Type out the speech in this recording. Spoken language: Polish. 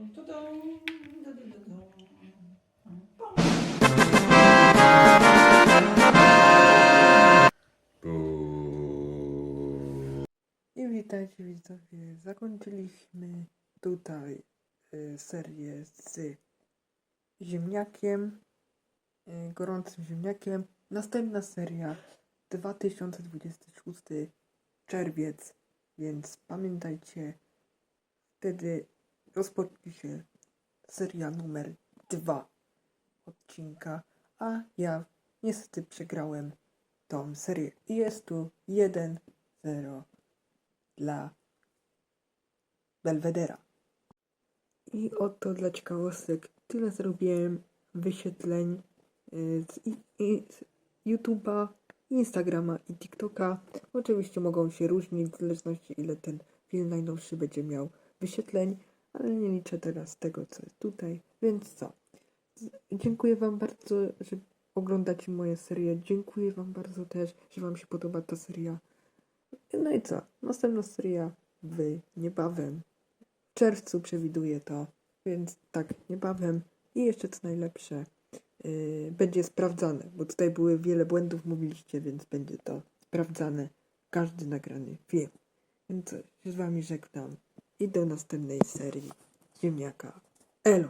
I witajcie widzowie, zakończyliśmy tutaj y, serię z ziemniakiem, y, gorącym ziemniakiem. Następna seria 2026 czerwiec, więc pamiętajcie, wtedy rozpocznie się seria numer 2 odcinka, a ja niestety przegrałem tą serię. I jest tu 1-0 dla Belvedera. I oto dla ciekawostek tyle zrobiłem wyświetleń y, z, z YouTube'a, Instagrama i TikToka. Oczywiście mogą się różnić w zależności ile ten film najnowszy będzie miał wyświetleń, ale nie liczę teraz tego co jest tutaj, więc co? Dziękuję Wam bardzo, że oglądacie moje serie. Dziękuję Wam bardzo też, że Wam się podoba ta seria. No i co? Następna seria w niebawem. W czerwcu przewiduję to, więc tak, niebawem. I jeszcze co najlepsze, yy, będzie sprawdzane, bo tutaj były wiele błędów, mówiliście, więc będzie to sprawdzane. Każdy nagrany film. Więc co, się z wami żegnam i do następnej serii Ziemniaka. Elo!